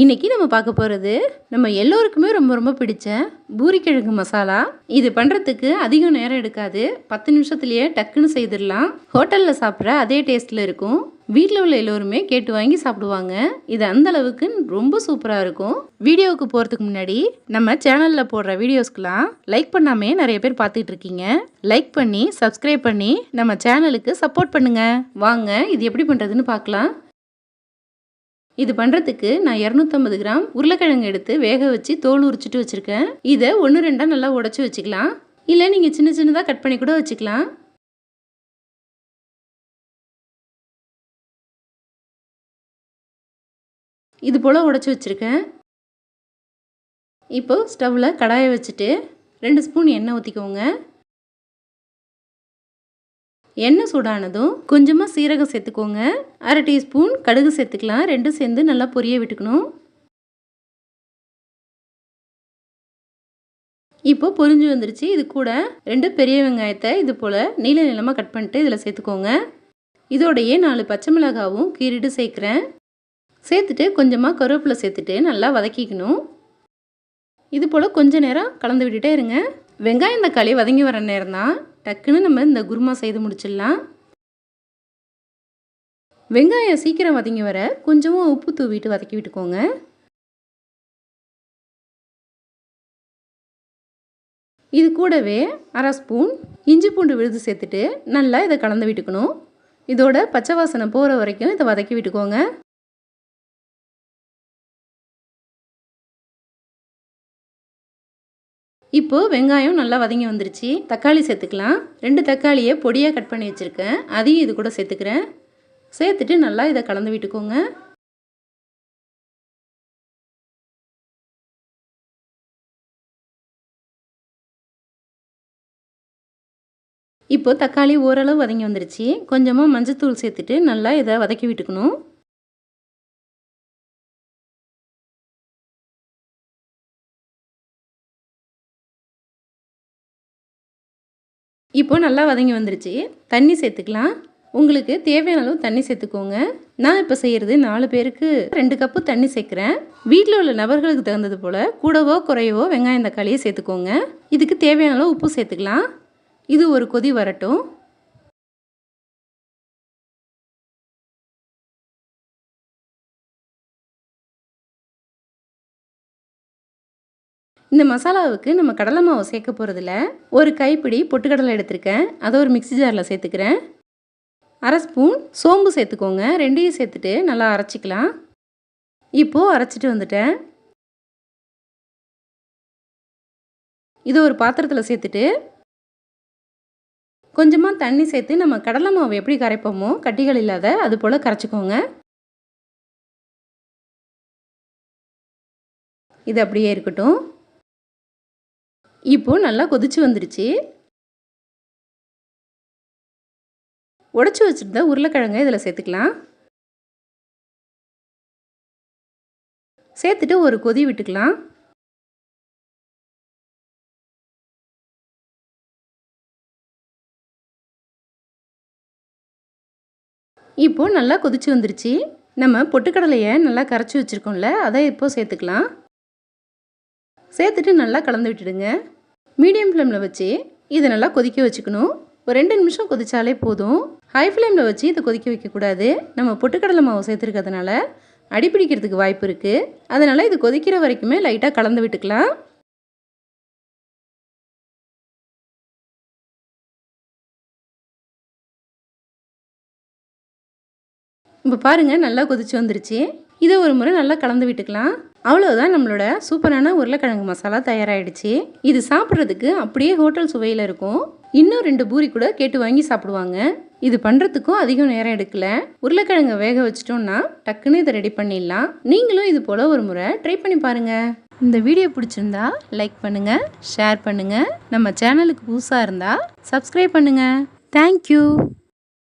இன்னைக்கு நம்ம பார்க்க போகிறது நம்ம எல்லோருக்குமே ரொம்ப ரொம்ப பிடிச்ச பூரிக்கிழங்கு மசாலா. இது பண்ணுறதுக்கு அதிகம் நேரம் எடுக்காது. பத்து நிமிஷத்துலேயே டக்குன்னு செய்திடலாம். ஹோட்டலில் சாப்பிட்ற அதே டேஸ்ட்டில் இருக்கும். வீட்டில் உள்ள எல்லோருமே கேட்டு வாங்கி சாப்பிடுவாங்க. இது அந்த அளவுக்கு ரொம்ப சூப்பராக இருக்கும். வீடியோவுக்கு போகிறதுக்கு முன்னாடி நம்ம சேனலில் போடுற வீடியோஸ்க்கெலாம் லைக் பண்ணாமே நிறைய பேர் பார்த்துட்டு இருக்கீங்க. லைக் பண்ணி சப்ஸ்கிரைப் பண்ணி நம்ம சேனலுக்கு சப்போர்ட் பண்ணுங்க. வாங்க இது எப்படி பண்ணுறதுன்னு பார்க்கலாம். இது பண்ணுறதுக்கு நான் இரநூத்தம்பது கிராம் உருளைக்கிழங்கு எடுத்து வேக வச்சு தோல் உரிச்சிட்டு வச்சுருக்கேன். இதை ஒன்று ரெண்டாக நல்லா உடச்சி வச்சுக்கலாம். இல்லை நீங்கள் சின்ன சின்னதாக கட் பண்ணி கூட வச்சுக்கலாம். இது போல் உடச்சி வச்சுருக்கேன். இப்போ ஸ்டவ்வில் கடாயை வச்சுட்டு ரெண்டு ஸ்பூன் எண்ணெய் ஊற்றிக்கோங்க எண்ணெய் சூடானதும் கொஞ்சமாக சீரகம் சேர்த்துக்கோங்க. அரை டீஸ்பூன் கடுகு சேர்த்துக்கலாம். ரெண்டும் சேர்ந்து நல்லா பொரிய விட்டுக்கணும். இப்போ பொரிஞ்சு வந்துருச்சு. இது கூட ரெண்டு பெரிய வெங்காயத்தை இது போல் நீல நிலமாக கட் பண்ணிட்டு இதில் சேர்த்துக்கோங்க. இதோடையே நாலு பச்சை மிளகாவும் கீறிட்டு சேர்க்குறேன். சேர்த்துட்டு கொஞ்சமாக கருவேப்பிலை சேர்த்துட்டு நல்லா வதக்கிக்கணும். இது போல் கொஞ்ச நேரம் கலந்து விட்டுட்டே இருங்க. வெங்காயம் தக்காளி வதங்கி வர நேரம் தான் டக்குன்னு நம்ம இந்த குருமா செய்து முடிச்சிடலாம். வெங்காயம் சீக்கிரம் வதங்கி வர கொஞ்சமாக உப்பு தூவிட்டு வதக்கி விட்டுக்கோங்க. இது கூடவே அரை ஸ்பூன் இஞ்சி பூண்டு விழுது சேர்த்துட்டு நல்லா இதை கலந்து விட்டுக்கணும். இதோட பச்சை வாசனை போகிற வரைக்கும் இதை வதக்கி விட்டுக்கோங்க. இப்போது வெங்காயம் நல்லா வதங்கி வந்துருச்சு. தக்காளி சேர்த்துக்கலாம். ரெண்டு தக்காளியை பொடியாக கட் பண்ணி வச்சுருக்கேன். அதையும் இது கூட சேர்த்துக்கிறேன். சேர்த்துட்டு நல்லா இதை கலந்து விட்டுக்கோங்க. இப்போ தக்காளி ஓரளவு வதங்கி வந்துருச்சு. கொஞ்சமாக மஞ்சத்தூள் சேர்த்துட்டு நல்லா இதை வதக்கி விட்டுக்கணும். இப்போ நல்லா வதங்கி வந்துருச்சு. தண்ணி சேர்த்துக்கலாம். உங்களுக்கு தேவையான அளவு தண்ணி சேர்த்துக்கோங்க. நான் இப்போ செய்கிறது நாலு பேருக்கு ரெண்டு கப்பு தண்ணி சேர்க்குறேன். வீட்டில் உள்ள நபர்களுக்கு தகுந்தது போல் கூடவோ குறையவோ வெங்காயம் தக்காளியை சேர்த்துக்கோங்க. இதுக்கு தேவையான அளவு உப்பு சேர்த்துக்கலாம். இது ஒரு கொதி வரட்டும். இந்த மசாலாவுக்கு நம்ம கடலை மாவு சேர்க்க போகிறதில்ல ஒரு கைப்பிடி பொட்டுக்கடலை எடுத்திருக்கேன். அதை ஒரு மிக்சி ஜாரில் சேர்த்துக்கிறேன். அரை ஸ்பூன் சோம்பு சேர்த்துக்கோங்க. ரெண்டையும் சேர்த்துட்டு நல்லா அரைச்சிக்கலாம். இப்போது அரைச்சிட்டு வந்துட்டேன். இதை ஒரு பாத்திரத்தில் சேர்த்துட்டு கொஞ்சமாக தண்ணி சேர்த்து நம்ம கடலை மாவு எப்படி கரைப்போமோ கட்டிகள் இல்லாத அது போல் கரைச்சிக்கோங்க. இது அப்படியே இருக்கட்டும். இப்போது நல்லா கொதிச்சு வந்துருச்சு. உடச்சி வச்சுருந்த உருளைக்கிழங்க இதில் சேர்த்துக்கலாம். சேர்த்துட்டு ஒரு கொதி விட்டுக்கலாம். இப்போது நல்லா கொதிச்சு வந்துருச்சு. நம்ம பொட்டுக்கடலையை நல்லா கரைச்சி வச்சுருக்கோம்ல அதை இப்போது சேர்த்துக்கலாம். சேர்த்துட்டு நல்லா கலந்து விட்டுடுங்க. மீடியம் ஃப்ளேமில் வச்சு இதை நல்லா கொதிக்க வச்சுக்கணும். ஒரு ரெண்டு நிமிஷம் கொதித்தாலே போதும். ஹை ஃப்ளேமில் வச்சு இதை கொதிக்க வைக்கக்கூடாது. நம்ம பொட்டுக்கடலை மாவு சேர்த்துருக்கிறதுனால அடிப்பிடிக்கிறதுக்கு வாய்ப்பு இருக்குது அதனால் இது கொதிக்கிற வரைக்குமே லைட்டாக கலந்து விட்டுக்கலாம். இப்போ பாருங்கள் நல்லா கொதிச்சு வந்துருச்சு. இதை ஒரு முறை நல்லா கலந்து விட்டுக்கலாம். அவ்வளோதான் நம்மளோட சூப்பரான உருளைக்கிழங்கு மசாலா தயாராகிடுச்சு இது சாப்பிட்றதுக்கு அப்படியே ஹோட்டல் சுவையில் இருக்கும். இன்னும் ரெண்டு பூரி கூட கேட்டு வாங்கி சாப்பிடுவாங்க. இது பண்ணுறதுக்கும் அதிகம் நேரம் எடுக்கல. உருளைக்கிழங்க வேக வச்சிட்டோம்னா டக்குன்னு இதை ரெடி பண்ணிடலாம். நீங்களும் இது போல் ஒரு முறை ட்ரை பண்ணி பாருங்கள் இந்த வீடியோ பிடிச்சிருந்தா லைக் பண்ணுங்கள் ஷேர் பண்ணுங்கள் நம்ம சேனலுக்கு புதுசாக இருந்தால் சப்ஸ்கிரைப் பண்ணுங்கள் தேங்க்யூ